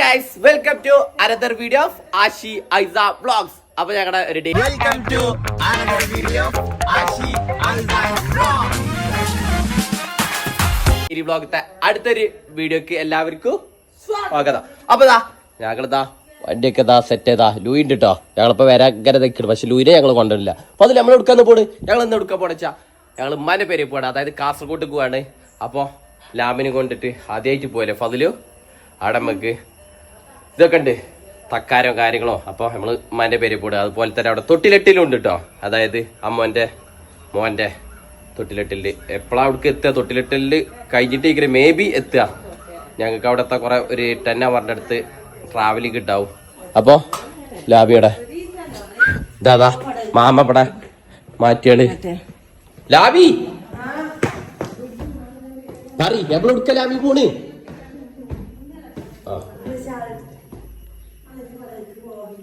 Guys welcome to another video of Ashi Aisa vlogs അപ്പൊ ഞങ്ങളുടെ ഒരു day Welcome to another video of Ashi Alzheimer Vlog. ഈ വ്ളോഗത്തെ അടുത്തൊരു വീഡിയോക്ക് എല്ലാവർക്കും സ്വാഗതം. അപ്പൊ ദാ ഞങ്ങളിതാ വണ്ടിയൊക്കെ ഇതാ സെറ്റ് ചെയ്താ ലൂയി ഉണ്ട് കേട്ടോ ഞങ്ങളിപ്പോ വരാൻ ഇങ്ങനെ നിൽക്കണം പക്ഷെ ലൂയിനെ ഞങ്ങൾ കൊണ്ടുവരില്ല. അപ്പൊ അതിൽ നമ്മൾ എടുക്കാന്ന് പോണ്. ഞങ്ങൾ എന്ന് എടുക്കാൻ പോണെച്ചാ ഞങ്ങൾ ഉമ്മാന്റെ പേര് പോവാണ് അതായത് കാസർഗോഡ് പോവാണ്. അപ്പൊ ലാമിനെ കൊണ്ടിട്ട് ആദ്യമായിട്ട് പോയല്ലേ ഫതിലു അവിടെ നമുക്ക് ഇതൊക്കെ ഉണ്ട്. തക്കാരോ കാര്യങ്ങളോ. അപ്പോൾ നമ്മൾ ഉമ്മാന്റെ പേര് പോടുക അതുപോലെ തന്നെ അവിടെ തൊട്ടിലെട്ടിലും ഉണ്ട് കേട്ടോ അതായത് അമ്മോന്റെ മോന്റെ തൊട്ടിലെട്ടിൽ. എപ്പോഴാ അവിടേക്ക് എത്തുക? തൊട്ടിലെട്ടിൽ കഴിഞ്ഞിട്ട് ഇങ്ങനെ മേ ബി എത്തുക. ഞങ്ങൾക്ക് അവിടുത്തെ കുറെ ഒരു ടെൻ അവറിന്റെ അടുത്ത് ട്രാവലിംഗ് ഉണ്ടാവും. അപ്പോ ലാബിയുടെ ഇതാ മാമ ഇവിടെ മാറ്റിയാണ്. ലാബി! പറ എവിടെ ലാബി പോണ് ആ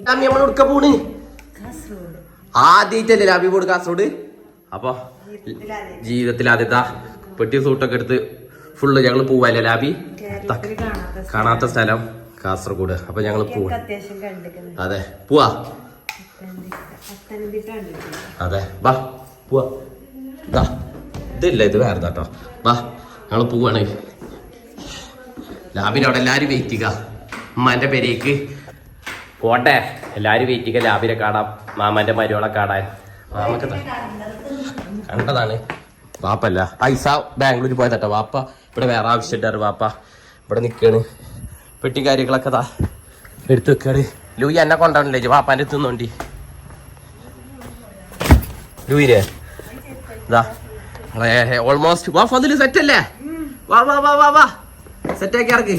ലാബി നമ്മൾ പോണ്. ആദ്യമായിട്ടല്ലേ കാസർഗോഡ്? അപ്പൊ ജീവിതത്തിൽ ആദ്യത്തെ പെട്ടി സൂട്ടൊക്കെ എടുത്ത് ഫുള്ള് ഞങ്ങൾ പോവല്ലേ ലാബി കാണാത്ത സ്ഥലം. കാസർഗോഡ്. അപ്പൊ ഞങ്ങൾ പോവാ. അതെ. പോവാ. അതെ. വാ പോവാ. ദാ ഇതില്ല ഇത് വേറെ കേട്ടോ വാ ഞങ്ങൾ പോവാണ്. ലാബിനവിടെ എല്ലാരും വെയിറ്റ് ചെയ്യുക. ഉമ്മാന്റെ പേരേക്ക്. പോട്ടെ എല്ലാരും വീട്ടിക്ക് ലാബിനെ കാണാം. മാമാന്റെ മരുവളെ കാണാൻ. മാമക്ക് കണ്ടതാണ്. വാപ്പല്ല. പൈസ ബാംഗ്ലൂർ പോയതട്ടോ. വാപ്പ ഇവിടെ വേറെ ആവശ്യമുണ്ടായിരുന്നു വാപ്പ. ഇവിടെ നിൽക്കാണ് പെട്ടി കാര്യങ്ങളൊക്കെ താ എടുത്ത് വെക്കാണ്. ലൂയി എന്നെ കൊണ്ടാണല്ലേ വാപ്പാന്റെ എത്തുന്നോണ്ടി ലൂയിനെ. ഇതാ ഓൾമോസ്റ്റ് വാ ഫതിൽ സെറ്റ് അല്ലേ? വാ വാ വാ വാ വാ. സെറ്റ് ആക്കി ഇറക്കി.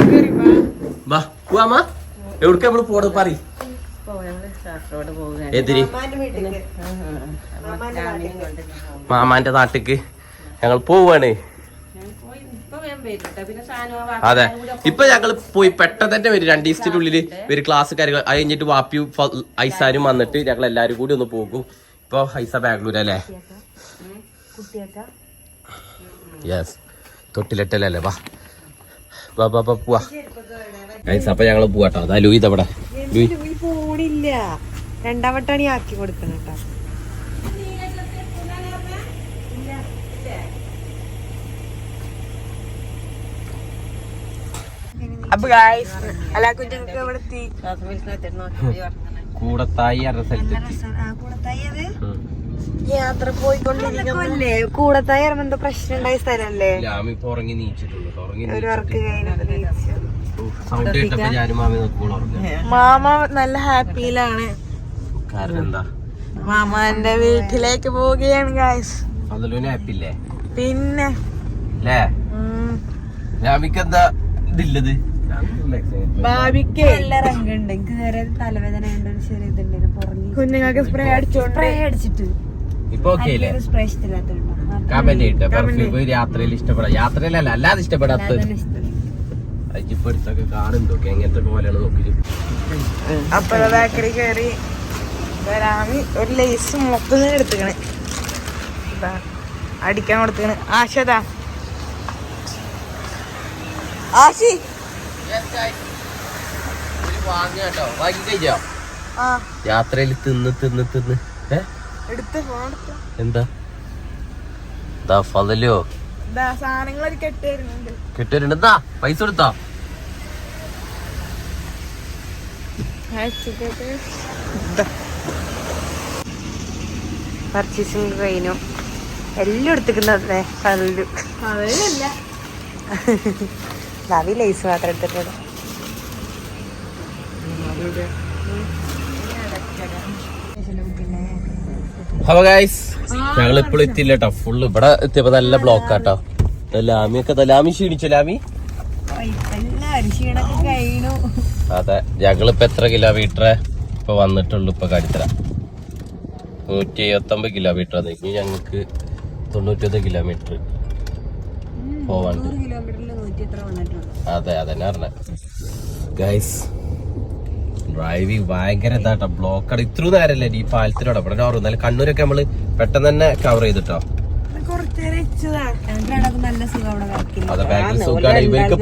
വാ. പോവാമ എവിടേക്ക് നമ്മൾ പോണത് പറ കാസർഗോഡ് പോവുകയാണ് എതിരി. മാമാന്റെ നാട്ടിക്ക്. ഞങ്ങൾ പോവാണ്. അതെ. ഇപ്പൊ ഞങ്ങൾ പോയി പെട്ടെന്ന് തന്നെ വരും. രണ്ടു ഉള്ളിൽ ഒരു ക്ലാസ് കാര്യങ്ങൾ അത് കഴിഞ്ഞിട്ട് വാപ്പിയും ഐസാനും വന്നിട്ട് ഞങ്ങൾ എല്ലാരും കൂടി ഒന്ന് പോകും. ഇപ്പൊ ഐസ ബാംഗ്ലൂർ അല്ലേ? യെസ് തൊട്ടിലെട്ടല്ലേ വാ. പോവാ അപ്പൊ ഞങ്ങൾ പോവാട്ടോ. അതാ ലൂയി തവിടെ പോണില്ല. രണ്ടാം വട്ടാണ് ഈ ആക്കി കൊടുക്കണം കേട്ടോ. അപ്പൊ ഗായ്സ് അല്ല കുഞ്ഞുങ്ങൾക്ക് ഇവിടെ എത്തി. കൂടത്തായി പറഞ്ഞ സ്ഥലത്തെത്തി. യാത്ര പോയിക്കൊണ്ടിരിക്കുന്നല്ലേ കൂടത്തായി ഇറങ്ങുന്ന എന്തോ പ്രശ്നം ഉണ്ടായ സ്ഥലല്ലേ ലാമിപ്പോ ഉറങ്ങി നീച്ചിട്ടുള്ളൂ. ഉറങ്ങി ഒരു വർക്ക് കഴിഞ്ഞപ്പോ സൗണ്ട് കേട്ടപ്പോ ഞാനും മാമി നോക്കുമ്പോൾ ഉറങ്ങി. മാമ നല്ല ഹാപ്പിയിലാണ്. കാരണം എന്താ? മാമാന്റെ വീട്ടിലേക്ക് പോവുകയാണ് ഗായ്സ് ഫസലുവിന് ഹാപ്പില്ലേ പിന്നെ. അല്ലേ. ലാമിക്ക് എന്താ ഇതില്ലത്? കുഞ്ഞുങ്ങൾക്ക് സ്പ്രേ അടിച്ചോണ്ട് സ്പ്രേ അടിച്ചിട്ട്. ഇപ്പൊ ഓക്കെ അല്ലേ? കമന്റ് പെർഫ്യൂം യാത്രയിൽ ഇഷ്ടപ്പെടാം. യാത്രയിലല്ല അല്ലാതെ ഇഷ്ടപ്പെടാത്ത എടുത്തൊക്കെ കാണുന്നുണ്ടോ എങ്ങനത്തെ പോലെയാണ് നോക്കി അപ്പൊ ബേക്കറി കയറി വരാമി ഒരു ലേസ് മൊത്തം എടുത്തുക്കണേ. അടിക്കാൻ കൊടുത്തുക്കണ്. ആശതാ ആശി. യാത്രയിൽ തിന്ന് തിന്ന് തിന്ന്. ഏ? എടുത്ത് ഫോൺ എടുത്ത് എന്താ? ദാ ഫതലോ. പൈസ കൊടുത്താ? പർച്ചേസിങ് കഴിഞ്ഞു. എല്ലാം എടുത്തിക്കുന്നതേ കല്ലു അതല്ല നവി ലേസ് മാത്രം എടുത്തിട്ടുള്ളൂ അപ്പൊ ഗൈസ് ഞങ്ങൾ ഇപ്പോഴും എത്തിയില്ല കേട്ടോ ഫുള്ള് ഇവിടെ എത്തിയപ്പോ നല്ല ബ്ലോക്ക് ആട്ടോ ലാമിയൊക്കെ ലാമി ക്ഷീണിച്ചു ലാമി ക്ഷീണൊക്കെ കഴിഞ്ഞു. അതെ ഞങ്ങളിപ്പോ എത്ര കിലോമീറ്റർ ഇപ്പൊ വന്നിട്ടുള്ളൂ ഇപ്പൊ കടിത്തറ നൂറ്റി എഴുപത്തൊമ്പത് കിലോമീറ്റർ ഇനി ഞങ്ങൾക്ക് തൊണ്ണൂറ്റൊന്ന് കിലോമീറ്റർ പോവാണ്ട് അതെ അതന്നെ പറഞ്ഞ. ഗൈസ് ഡ്രൈവിംഗ് ഭയങ്കര ഇതാട്ടോ. ബ്ലോക്ക് ആണ്. ഇത്ര നേരല്ലേ ഈ പാലത്തിലൂടെ ഇവിടെ ഓർമ്മ എന്നാലും കണ്ണൂരൊക്കെ നമ്മൾ പെട്ടെന്ന് തന്നെ കവർ ചെയ്തിട്ടോ? അതെ സുഖമാണ് ഇവർക്ക്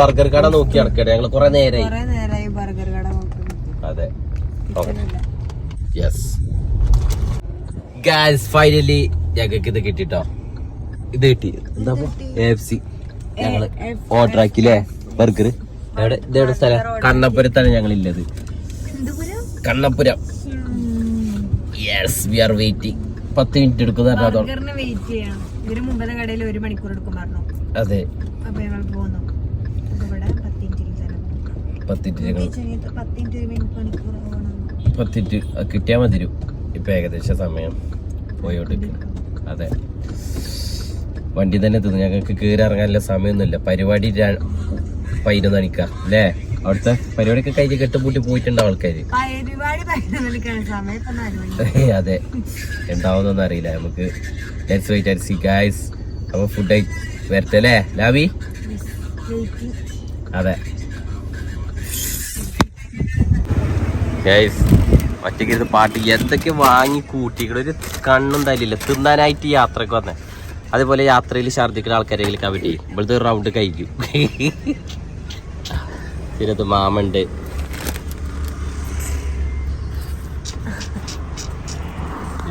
ബർഗർ കട നോക്കി നടക്കട്ടെ. ഞങ്ങൾ കുറെ നേരായി. അതെ. യെസ് ഗാസ് ഫൈനലി ഞങ്ങൾക്ക് ഇത് കിട്ടിട്ടോ. ഇത് കിട്ടി. എന്താ എഫ് സി ഞങ്ങൾ ഓർഡർ ആക്കില്ലേ ബർഗർ ഇതെവിടെ സ്ഥലം? കണ്ണപ്പുരത്താണ് ഞങ്ങൾ ഇല്ലത് Kannapuram yes we are waiting പത്ത് മിനിറ്റ് എടുക്കുന്ന വെയിറ്റ് ചെയ്യണം. ഇതിന് മുമ്പത്തെ കടയിൽ ഒരു മണിക്കൂർ എടുക്കും അതെ. അപ്പൊ ഞങ്ങൾ പോന്നു. അപ്പൊ ഇവിടെ പത്ത് മിനിറ്റ് പത്ത് മിനിറ്റ് ഞങ്ങൾ മിനിറ്റ് മണിക്കൂർ ആവണം. പത്ത് മിനിറ്റ് കിട്ടിയാൽ മതി ഇപ്പൊ ഏകദേശം സമയം. പോയോട്ട് അതെ. വണ്ടി തന്നെ തിന്നു. ഞങ്ങൾക്ക് കയറി ഇറങ്ങാനുള്ള സമയമൊന്നുമില്ല പരിപാടി പതിനൊന്ന് മണിക്കാ അല്ലേ? അവിടുത്തെ പരിപാടിയൊക്കെ കഴിഞ്ഞ് കെട്ടുപൂട്ടി പോയിട്ടുണ്ട് ആൾക്കാര്. അതെ. ഉണ്ടാവുന്ന അറിയില്ല. നമുക്ക് let's wait and see guys അപ്പൊ ഫുഡ് വരട്ടെ അല്ലേ? ലാവി? വെയിറ്റിംഗ് അതെ. ഗൈസ് ഒറ്റയ്ക്ക് പാട്ട് എന്തൊക്കെ വാങ്ങി കൂട്ടിക്കണ ഒരു കണ്ണും തല്ലില്ല. തിന്നാനായിട്ട് യാത്രയ്ക്ക് വന്നേ. അതേപോലെ യാത്രയിൽ ഛർദ്ദിക്കുന്ന ആൾക്കാരെ കവിട്ടി. ഇവിടുത്തെ റൗണ്ട് കഴിക്കും. തിരത്ത് മാമുണ്ട്.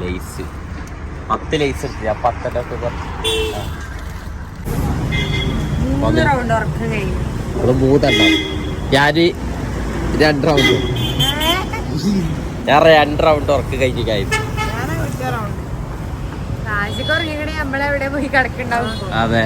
ലൈസ്. പത്ത് ലൈസ് പത്തെണ്ണം നമ്മൾ മൂന്നെണ്ണം. ഞാൻ രണ്ട് റൗണ്ട് ഞാൻ രണ്ട് റൗണ്ട് ഉറക്ക് കഴിഞ്ഞു കാര്യം രാജിക്ക് ഉറങ്ങിക്കണേ നമ്മളെവിടെ പോയി കിടക്കുണ്ടാവും. അതെ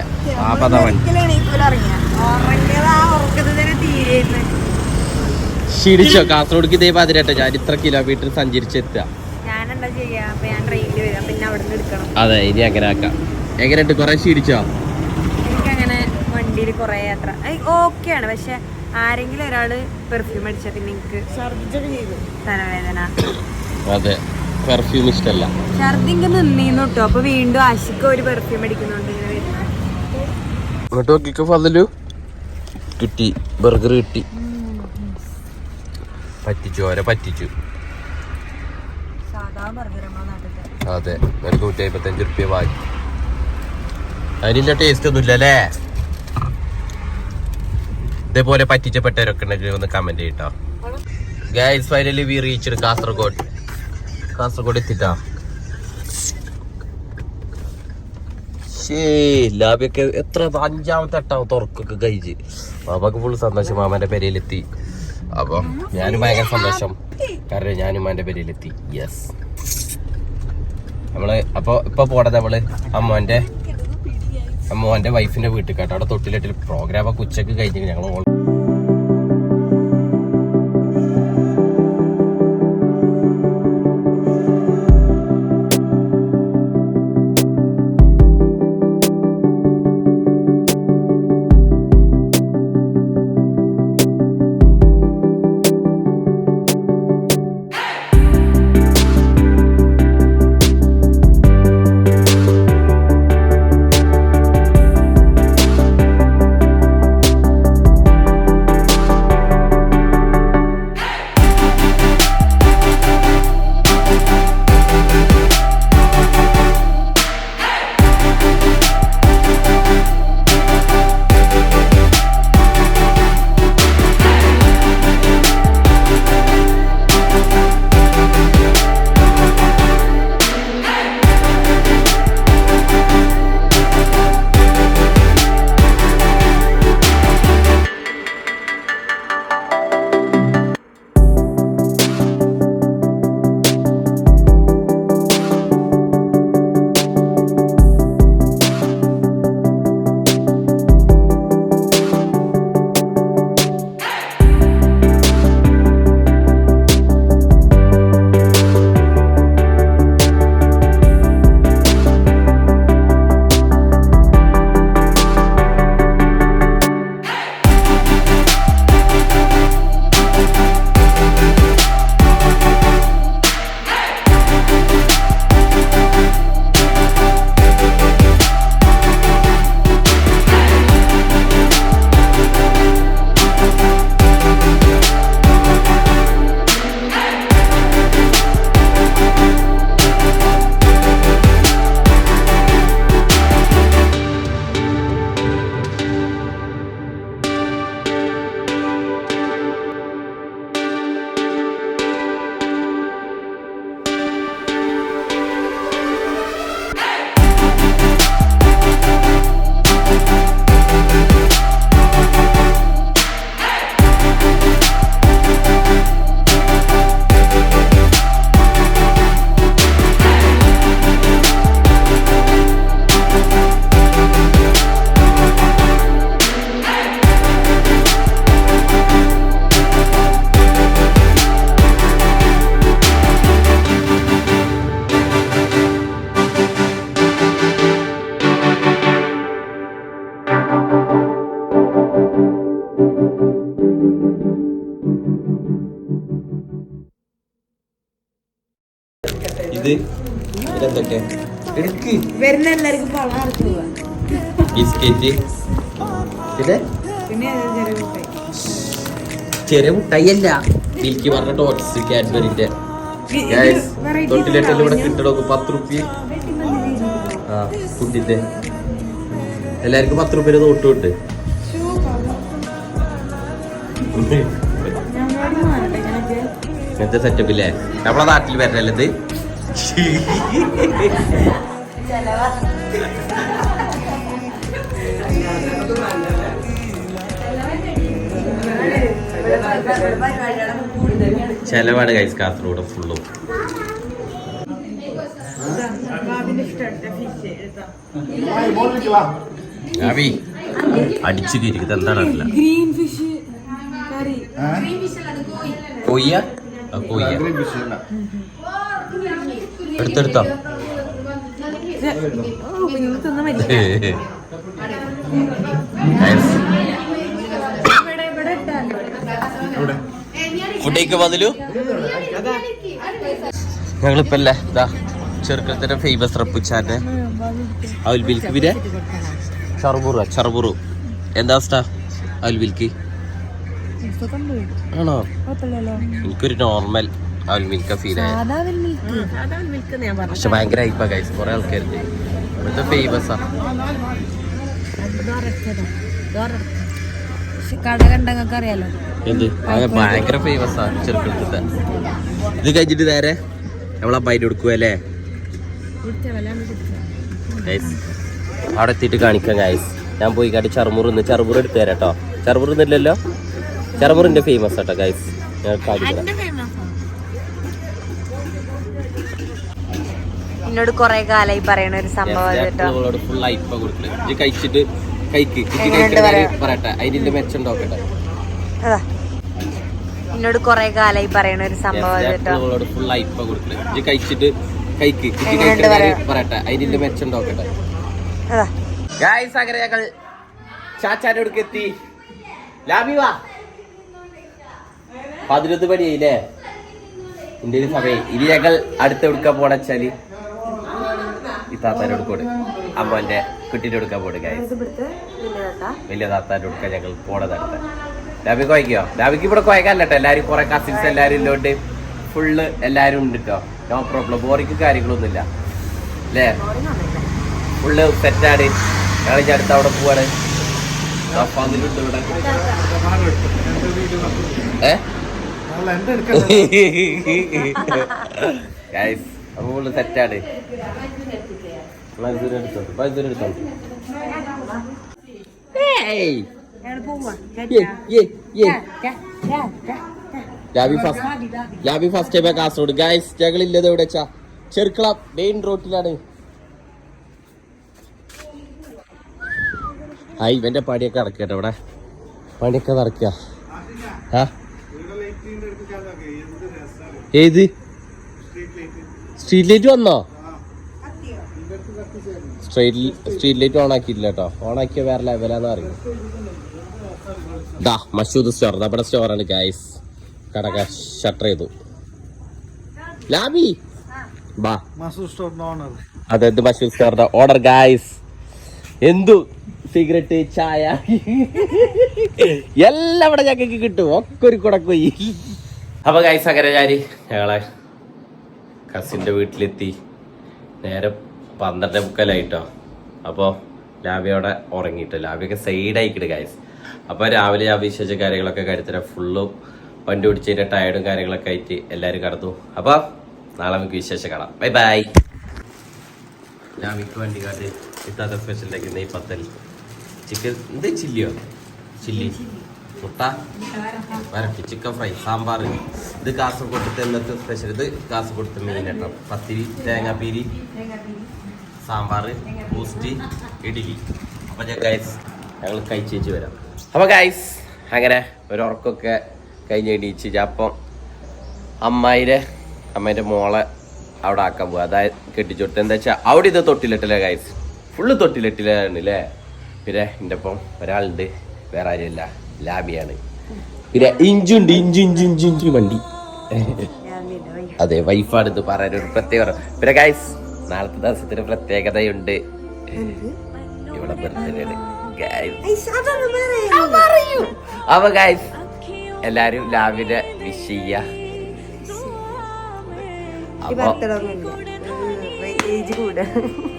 ക്ഷീണിച്ചോ കാസർഗോഡ്ക്ക് ഇതേ പാതിരട്ടെ ഞാൻ ഇത്ര കിലോമീറ്റർ സഞ്ചരിച്ചെത്തുക. ഞാൻ എന്താ ചെയ്യാ? അപ്പൊ ഞാൻ ട്രെയിനിൽ വരാം. പിന്നെ അവിടെ നിന്ന് എടുക്കണം. അതെ ഇനി അങ്ങനെ ആക്കാം. എങ്ങനെയുണ്ട്? കുറെ ക്ഷീണിച്ചോ എനിക്കങ്ങനെ വണ്ടിയിൽ കുറെ യാത്ര. ഓക്കെയാണ് പക്ഷെ ആരെങ്കിലും ഒരാൾ പെർഫ്യൂം അടിച്ചാൽ പിന്നെ എനിക്ക് തലവേദന. അതെ. പെർഫ്യൂം ഇഷ്ടമല്ല ഛർദി എനിക്ക് നിന്നീന്നു കേട്ടോ അപ്പൊ വീണ്ടും ആശിക്ക് ഒരു പെർഫ്യൂം അടിക്കുന്നുണ്ട് ഇങ്ങനെ വരുന്നു. ഇങ്ങോട്ട് നോക്കിക്കോ ഫതലു കിട്ടി. ബർഗർ കിട്ടി. പറ്റിച്ചു ഓരെ പറ്റിച്ചു. അതെ ഒരു നൂറ്റി അമ്പത്തഞ്ച് റുപ്യ വാങ്ങി. അതിനില്ല ടേസ്റ്റ് ഒന്നുമില്ല അല്ലേ? ഇതേപോലെ പറ്റിച്ചപ്പെട്ടവരൊക്കെ ഉണ്ടെങ്കിൽ ഒന്ന് കമന്റ് ചെയ്യട്ടോ guys finally we reach Kasaragod. Kasaragod എത്തിട്ടാ. ലാബിയൊക്കെ എത്ര അഞ്ചാമത്തെ എട്ടാമത്തെ ഉറക്കൊക്കെ കഴിച്ച് ബാബക്ക് ഫുൾ സന്തോഷം മാമന്റെ പെരയിലെത്തി. അപ്പൊ ഞാനും ഭയങ്കര സന്തോഷം. കാരണം ഞാനും മാമന്റെ പെരയിലെത്തി. യെസ് നമ്മൾ അപ്പൊ ഇപ്പൊ പോടത് നമ്മൾ അമ്മോന്റെ അമ്മോന്റെ വൈഫിന്റെ വീട്ടിൽ കേട്ടോ. അവിടെ തൊട്ടിലെട്ടിൽ പ്രോഗ്രാം ഒക്കെ ഉച്ചയ്ക്ക് കഴിഞ്ഞിട്ട് ഞങ്ങൾ ഇത്? പിന്നെ ചെറിയ മുട്ടായി. ചെറിയ മുട്ടായിയല്ല. മിൽക്കി പറഞ്ഞ ടോക്സ് കാഡ്ബറിന്റെ തൊട്ടിലെട്ടെല്ലാം ഇവിടെ കിട്ടണ പത്ത് റുപ്യ. ആ ഫുഡിന്റെ. എല്ലാവർക്കും പത്ത് റുപ്യ നോട്ട് വിട്ട് ഇങ്ങനത്തെ സെറ്റപ്പ് ഇല്ലേ? നമ്മളെ നാട്ടിൽ വരണല്ലത് ചെലവാണ് കൈസ് കാസർഗോഡ് ഫുള്ളും അവി അടിച്ചു കയറ്റിയത് എന്താണ് അറിയില്ല. ഗ്രീൻ ഫിഷ് കറി കൊയ്യ കൊയ്യ എടുത്തെടുത്തോ തിന്ന മതി Guys, ഇവിടെ ഇവിടെ ഇട്ടാലോ ഫുഡേക്ക് ബദലു ഞങ്ങളിപ്പോ അല്ലേ ഇതാ ചെറുക്കത്തിന്റെ ഫേമസ് റപ്പുച്ചാന്റെ അവൽ ബിൽക്ക് പിന്നെ ചറുബുറ ചറുബുറു എന്താ അവസ്ഥ അവൽ ബിൽക്ക് ആണോ? എനിക്കൊരു നോർമൽ അവൽ മിൽക്ക ഫീൽ പക്ഷെ ഭയങ്കര ഹൈപ്പാ കൈസ് കുറെ ആൾക്കാരുണ്ട് ഇവിടുത്തെ ഫേമസാ കട കണ്ടങ്ങൾക്ക് അറിയാലോ എന്ത് ഭയങ്കര ഫേമസാ ചെറുക്കത്തെ ഇത് കഴിഞ്ഞിട്ട് നേരെ നമ്മളെ അല്ലേ? ഗൈസ് അവിടെ എത്തിയിട്ട് കാണിക്കാം ഗൈസ് ഞാൻ പോയി കാട്ടി ചറുമുറ് നിന്ന് ചറുമുറ് എടുത്തു തരാം കേട്ടോ. ചറുമുറ് നിന്നില്ലല്ലോ? ചറുമുറിന്റെ ഫേമസ് ആട്ടോ ഗൈസ് ഞാൻ കാണിക്കാം എന്നോട് കൊറേ കാലായി പറയണ ഒരു സംഭവം കേട്ടോ. ഫുൾ ലൈഫ കൊടുക്കണേ. ഇത് കഴിച്ചിട്ട് പറയാം? പറയട്ടെ. അതിന്റെ മെച്ചം നോക്കട്ടെ അതാ. എന്നോട് കൊറേ കാലായി പറയണ ഒരു സംഭവം ഫുൾ അയപ്പ കൊടുക്കണേ ഇത് കഴിച്ചിട്ട് കൈക്ക്? പറയട്ടെ. അതിന്റെ മെച്ചം നോക്കട്ടെ അതാ. ഗായ്സ് അങ്ങനെ ഞങ്ങൾ ചാച്ചാന്റെ അടുക്ക് എത്തി. ലാബി വാ പതിനൊന്ന് മണിയായില്ലേ? ഒരു സമയം. ഇനി ഞങ്ങൾ അടുത്ത എടുക്കാൻ പോണെച്ചാൽ ഈ താത്താന്റെ അടുക്കോട് അമ്മന്റെ കുട്ടീന്റെ കൊടുക്കാൻ പോടുക. വലിയ താത്താന്റെ അടുക്ക ഞങ്ങൾ പോണത് അടുത്ത ലാബി കുഴക്കോ ലാബിക്ക് ഇവിടെ കുഴക്കാനല്ലോ എല്ലാരും കുറെ കസിൻസ് എല്ലാരും ഇല്ലോണ്ട്. ഫുള്ള് എല്ലാരും ഉണ്ട് കേട്ടോ നോ പ്രോബ്ലം ബോറിക്ക് കാര്യങ്ങളൊന്നുമില്ല. അല്ലേ. ഫുള്ള് സെറ്റാണ് ഞങ്ങൾ ഇനി അടുത്ത് അവിടെ പോവാണ്. ഫാമിലുണ്ട് ഇവിടെ. ഏ? ഗൈസ് അപ്പൊ ഫുള്ള് സെറ്റാണ് ലാബി ഫസ്റ്റ് ലാബി ഫസ്റ്റ് ടൈം കാസർഗോഡ്. ഗൈസ് ഞങ്ങൾ ഇല്ലത് എവിടെ വെച്ചാ? ചെറുക്കള മെയിൻ റോട്ടിലാണ് ആ ഇവന്റെ പണിയൊക്കെ നടക്കട്ടെ ഇവിടെ. പണിയൊക്കെ നടക്കുക ആ. ഏത്? സ്ട്രീറ്റ് ലൈറ്റ് വന്നോ? സ്ട്രീറ്റ് സ്ട്രീറ്റ് ലൈറ്റ് ഓൺ ആക്കിയില്ല കേട്ടോ. ഓൺ ആക്കിയ വേറെ ലെവലാന്ന് അറിയും ദാ മഷൂദ് സ്റ്റോർ നമ്മുടെ സ്റ്റോറാണ് ഗൈസ് കടക ഷട്ടർ ചെയ്തു. ലാബി! ബാ. അതായത് മഷൂദ് സ്റ്റോറിന്റെ ഓർഡർ ഗൈസ് എന്തു? സിഗരറ്റ് ചായ. എല്ലാം ഇവിടെ ഞങ്ങൾക്ക് കിട്ടും. ഒക്കെ ഒരു കുടക്കൊയ്യി അപ്പൊ ഗൈസ് അങ്ങനെ ഞാൻ ഞങ്ങളെ കസിന്റെ വീട്ടിലെത്തി. നേരെ പന്ത്രണ്ട് മുക്കാലായിട്ടോ അപ്പോൾ ലാബിയോടെ ഉറങ്ങിയിട്ട് ലാബിയൊക്കെ സൈഡായിക്കിട്ട് ഗായസ് അപ്പോൾ രാവിലെ ഞാൻ വിശേഷ കാര്യങ്ങളൊക്കെ കരുത്തര ഫുള്ളും വണ്ടി ഓടിച്ചതിന്റെ ടയർഡും കാര്യങ്ങളൊക്കെ ആയിട്ട് എല്ലാവരും കടന്നു. അപ്പോൾ നാളെ നമുക്ക് വിശേഷം കാണാം. ബൈ ബൈ ലാബിക്ക് വണ്ടി കാട്ടി ഇത്താത്ത സ്പെഷ്യൽ നെയ് പത്തൽ ചിക്കൻ എന്ത് ചില്ലിയോ? ചില്ലി. മുട്ട വരട്ടി ചിക്കൻ ഫ്രൈ സാമ്പാർ. ഇത് കാസർഗോഡത്തെ ഇന്നത്തെ സ്പെഷ്യൽ ഇത് കാസർഗോഡത്തെ മെയിൻ കേട്ടോ പത്തിരി തേങ്ങാപ്പീരി സാമ്പാർ ബൂസ്റ്റ് ഇഡ്ഡലി അപ്പോൾ ഗൈസ് ഞങ്ങൾ കഴിച്ചേച്ച് വരാം. അപ്പോൾ ഗൈസ് അങ്ങനെ ഒരു ഉറക്കമൊക്കെ കഴിഞ്ഞ് എണീച്ച് അപ്പം അമ്മായിരെ അമ്മേന്റെ മോളെ അവിടെ ആക്കാൻ പോകുക അതായത് കെട്ടിച്ചോട്ട്. എന്താ വെച്ചാൽ അവിടെ ഇത് തൊട്ടിലിട്ടില്ല ഗൈസ് ഫുള്ള് തൊട്ടിലിട്ടില്ലാണ് അല്ലേ പിന്നെ എന്റെ ഒപ്പം ഒരാളുണ്ട്. വേറെ ആരുമല്ല. ലാബിയാണ്. പിന്നെ ഇഞ്ചുണ്ട് ഇഞ്ചു ഇഞ്ചു ഇഞ്ചു ഇഞ്ചു വണ്ടി. അതെ വൈഫാണ് ഇത് പറയാൻ ഒരു പ്രത്യേകത പിന്നെ ഗൈസ് നാളത്തെ ദിവസത്തിന് പ്രത്യേകതയുണ്ട്. ഇവിടെ ബർത്ത്ഡേ ഗൈസ് അപ്പൊ ഗൈസ് എല്ലാരും ലാവിനെ വിഷ് ചെയ്യ.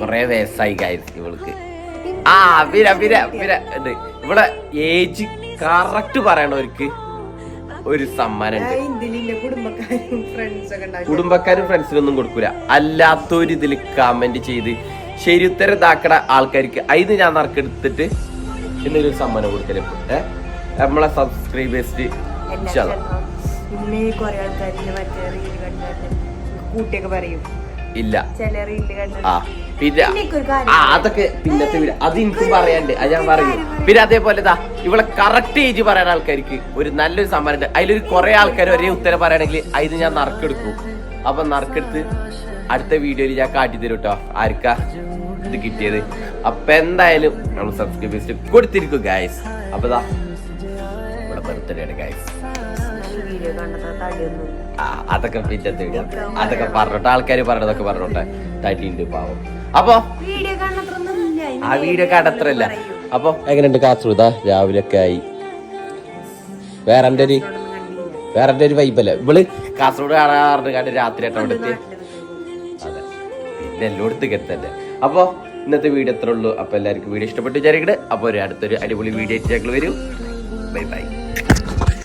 കൊറേ വയസ്സായി ഗൈസ് ഇവൾക്ക്. ആ പിന്നെ പിന്നെ പിന്നെ ഇവിടെ ഏജ് കറക്റ്റ് പറയണവർക്ക് ഒരു സമ്മാനം കുടുംബക്കാരും ഫ്രണ്ട്സിനും ഒന്നും ഫ്രണ്ട്സിനൊന്നും കൊടുക്കൂല. അല്ലാത്തൊരു ഇതിൽ കമന്റ് ചെയ്ത് ശരി ഉത്തരം ഇതാക്കണ ആൾക്കാർക്ക് അതിന് ഞാൻ നറുക്കെടുത്തിട്ട് എന്തെങ്കിലും ഒരു സമ്മാനം കൊടുക്കൽ. ഏഹ് നമ്മളെ സബ്സ്ക്രൈബേഴ്സ് കൂട്ടിയൊക്കെ പറയും. ഇല്ല. ചില റീൽ കണ്ടു പിന്നെ ആ അതൊക്കെ പിന്നത്തെ വീട്. അത് എനിക്ക് പറയാണ്ട് അത് ഞാൻ പറയും പിന്നെ അതേപോലെ ഇതാ ഇവിടെ കറക്റ്റ് ഏജ് പറയാൻ ആൾക്കാർക്ക് ഒരു നല്ലൊരു സമ്മാനം ഉണ്ട് അതിലൊരു കുറെ ആൾക്കാർ ഒരേ ഉത്തരം പറയുകയാണെങ്കിൽ അതിന് ഞാൻ നറുക്കെടുക്കും. അപ്പൊ നറുക്കെടുത്ത് അടുത്ത വീഡിയോയിൽ ഞാൻ കാട്ടി തരും കേട്ടോ ആർക്കാ ഇത് കിട്ടിയത്? അപ്പൊ എന്തായാലും നമ്മൾ സബ്സ്ക്രൈബേഴ്സ് കൊടുത്തിരിക്കും ഗായ്സ് അപ്പൊ ഇതാ ഇവിടെ ബർത്ത്ഡേ ആണ് ഗായ്സ് അതൊക്കെ പിന്നത്തെ വീഡിയോ. അതൊക്കെ പറഞ്ഞോട്ടെ. ആൾക്കാർ പറഞ്ഞതൊക്കെ പറഞ്ഞോട്ടെ. തടിയുണ്ട് പാവം. അപ്പൊ? ആ വീഡിയോ കടത്രല്ല അപ്പൊ? എങ്ങനെയുണ്ട് കാസർഗോഡ്? രാവിലെ ഒക്കെ ആയി. വേറെ എന്റെ ഒരു വേറെ എന്റെ ഒരു വൈബല്ലേ ഇവൾ കാസർഗോഡ് കാണാറുണ്ട് കണ്ട് രാത്രി ആയിട്ട് അവിടെ എത്തി അതെ. പിന്നെ എല്ലായിടത്തും കരുത്തല്ലേ അപ്പൊ ഇന്നത്തെ വീഡിയോ എത്ര ഉള്ളൂ. അപ്പൊ എല്ലാവർക്കും വീഡിയോ ഇഷ്ടപ്പെട്ടു വിചാരിക്കട്ടെ അപ്പൊ ഒരു അടുത്തൊരു അടിപൊളി വീഡിയോ ആയിട്ട് ഞങ്ങൾ വരും. Bye bye.